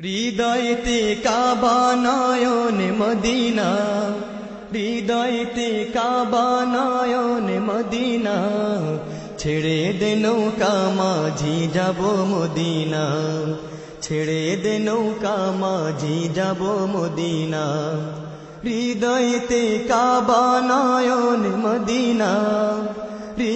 হৃদয়তে কাবা Medina. হৃদয়তে কাবা Medina. ছেড়ে দে নৌকা, মাঝি যাব মদিনা। ছেড়ে দে নৌকা, মাঝি যাব মদিনা। হৃদয়তে কাবা মদিনা।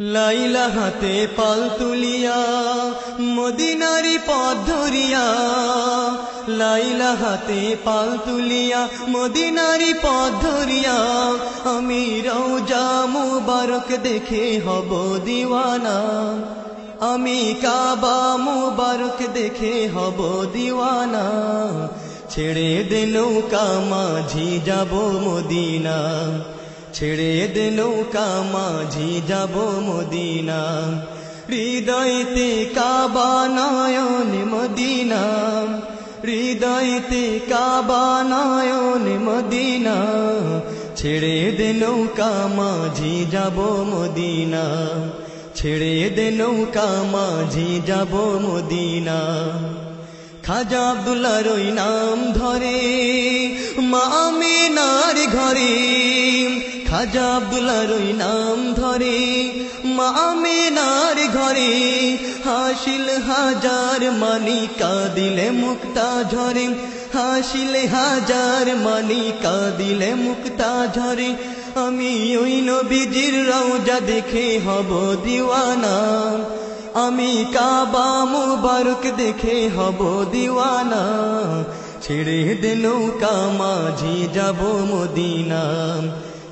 লাইলা হাতে পাল তুলিয়া, মদিনারি পথ ধরিয়া, লাইলা হাতে পাল তুলিয়া, মদিনারি পথ ধরিয়া, আমি রওজা মুবারক দেখে হব দিওয়ানা। আমি কাবা মুবারক দেখে হব দিওয়ানা। ছেড়ে দে নৌকা, মাঝি যাব মদিনা। ছেড়ে দে নৌকা মাঝি যাব মদিনা। হৃদয়তে কাবা নয়ন মদিনা। হৃদয়তে কাবা নয়ন মদিনা। ছেড়ে দে নৌকা মাঝি যাব মদিনা। ছেড়ে দে নৌকা মাঝি যাব মদিনা। খাজা আব্দুল্লাহর ওই নাম ধরে, মা আমিনার ঘরে। খাজা ওই নাম ধরে, মা আমিনার ঘরে। হাসিল হাজার মানি কাদিলে মুক্তা ঝরে। হাসিলে হাজার মানি কাদিলে মুক্তা ঝরে। আমি ওই নবীজির রওজা দেখে হব দিওয়ানা। আমি কাবা মুবারক দেখে হব দিওয়ানা। ছেড়ে দে নৌকা, মাঝি যাব মদিনা।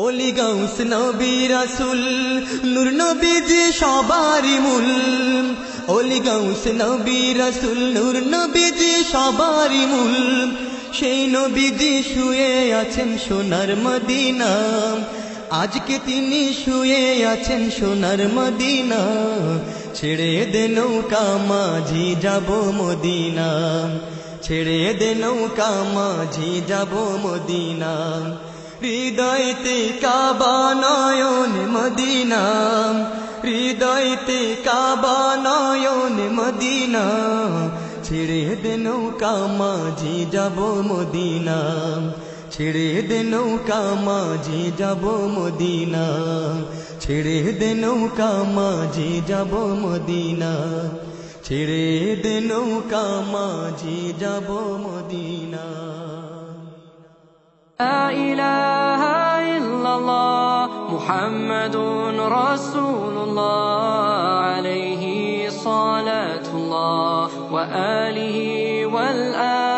অলি গাউস নবী রাসুল, নূর নবীজি সবারই মূল। অলি গাউস নবী রাসুল, নূর নবীজি সবারই মূল। সেই নবীজি শুয়ে আছেন সোনার মদিনা। আজকে তিনি শুয়ে আছেন সোনার মদিনা। ছেড়ে দে নৌকা, মাঝি যাব মদিনা। ছেড়ে দে নৌকা, মাঝি যাব মদিনা। হৃদয়তে কাবা নয়ন মদিনা, হৃদয়তে কাবা নয়ন মদিনা, ছেড়ে দে নৌকা যাব মদিনা, ছেড়ে দে নৌকা যাব মদিনা, ছেড়ে দে নৌকা যাব মদিনা, ছেড়ে দে নৌকা যাব মদিনা। لا إله إلا الله محمد رسول الله عليه صلاة الله وآله والآل